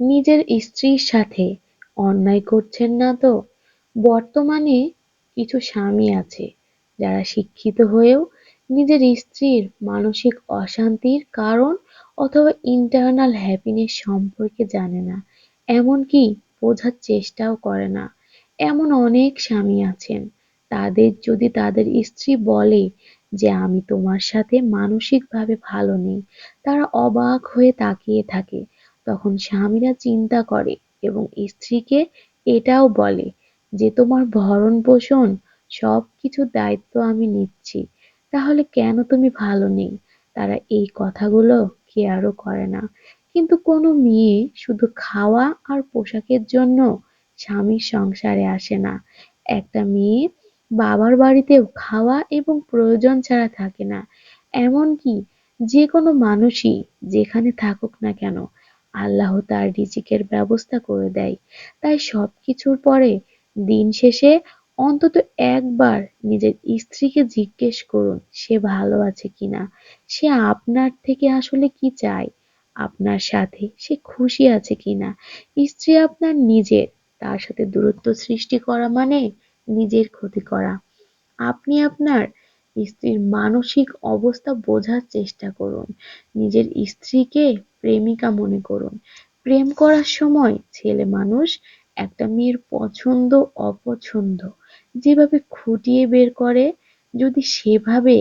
নিজের স্ত্রীর সাথে অন্যায় করছেন না তো? বর্তমানে কিছু স্বামী আছে যারা শিক্ষিত হয়েও নিজের স্ত্রীর মানসিক অশান্তির কারণ অথবা internal happiness সম্পর্কে জানে না। এমনকি বোঝার চেষ্টাও করে না। এমন অনেক স্বামী আছেন তাদের যদি তাদের স্ত্রী বলে যে আমি তোমার সাথে মানসিকভাবে ভালো নেই, তারা অবাক হয়ে তাকিয়ে থাকে। তখন স্বামীরা চিন্তা করে এবং স্ত্রীকে এটাও বলে যে, তোমার ভরণ পোষণ, সবকিছুর দায়িত্ব আমি নিচ্ছি তাহলে কেন তুমি ভালো নেই? তারা এই কথাগুলো কেয়ারও করে না। কিন্তু কোনো মেয়ে শুধু খাওয়া আর পোশাকের জন্য স্বামীর সংসারে আসে না। একটা মেয়ে বাবার বাড়িতেও খাওয়া এবং প্রয়োজন ছাড়া থাকে না। এমনকি যে কোনো মানুষই যেখানে থাকুক না কেন আল্লাহ তার রিজিকের ব্যবস্থা করে দেয়। তাই সবকিছুর পরে দিন শেষে অন্তত একবার নিজের স্ত্রীকে জিজ্ঞেস করুন, সে ভালো আছে কিনা? সে আপনার থেকে আসলে কি চায়? আপনার সাথে সে খুশি আছে কিনা? স্ত্রী আপনার নিজের, তার সাথে দূরত্ব সৃষ্টি করা মানে নিজের ক্ষতি করা। আপনি আপনার স্ত্রীর মানসিক অবস্থা বোঝার চেষ্টা করুন। নিজের স্ত্রীকে প্রেমিকা মনে করুন। প্রেম করার সময় ছেলে মানুষ একটা মেয়ের পছন্দ, অপছন্দ যেভাবে খুঁটিয়ে বের করে, যদি সেভাবে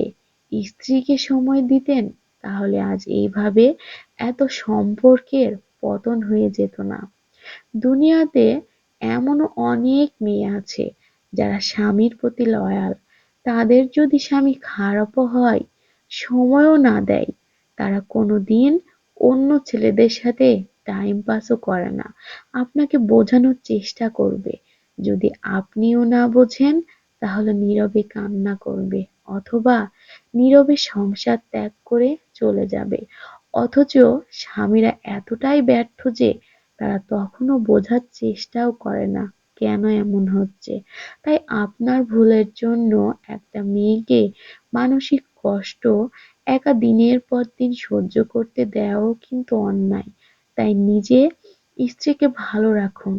স্ত্রীকে সময় দিতেন, তাহলে আজ এইভাবে এত সম্পর্কের পতন হয়ে যেত না। দুনিয়াতে এমনও অনেক মেয়ে আছে যারা স্বামীর প্রতি লয়াল। তাদের যদি স্বামী খারাপও হয়, সময়ও না দেয়, তারা কোনোদিন অন্য ছেলেদের সাথে টাইম পাসও করে না। আপনাকে বোঝানোর চেষ্টা করবে। যদি আপনিও না বোঝেন, তাহলে নীরবে কান্না করবে অথবা নীরবে সংসার ত্যাগ করে চলে যাবে। অথচ স্বামীরা এতটাই ব্যর্থ যে তারা তখনও বোঝার চেষ্টাও করে না কেন এমন হচ্ছে। তাই আপনার ভুলের জন্য একটা মেয়েকে মানসিক কষ্ট একা দিনের পর দিন সহ্য করতে দেওয়াও কিন্তু অন্যায়। তাই নিজে স্ত্রীকে ভালো রাখুন।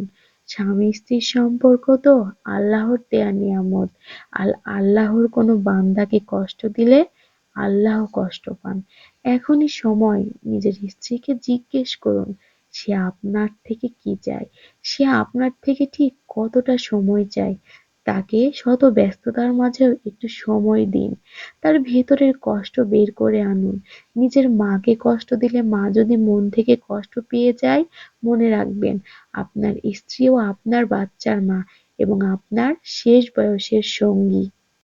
স্বামী স্ত্রীর সম্পর্ক তো আল্লাহর দেয়া নিয়ামত। আর আল্লাহর কোনো বান্দাকে কষ্ট দিলে আল্লাহ কষ্ট পান। এখনই সময় নিজের স্ত্রীকে জিজ্ঞেস করুন, সে আপনার থেকে কি চায়? সে আপনার থেকে ঠিক কতটা সময় চায়? তাকে শত ব্যস্ততার মাঝেও একটু সময় দিন। তার ভেতরের কষ্ট বের করে আনুন। নিজের মাকে কষ্ট দিলে মা যদি মন থেকে কষ্ট পেয়ে যায়, মনে রাখবেন, আপনার স্ত্রীও আপনার বাচ্চার মা এবং আপনার শেষ বয়সের সঙ্গী।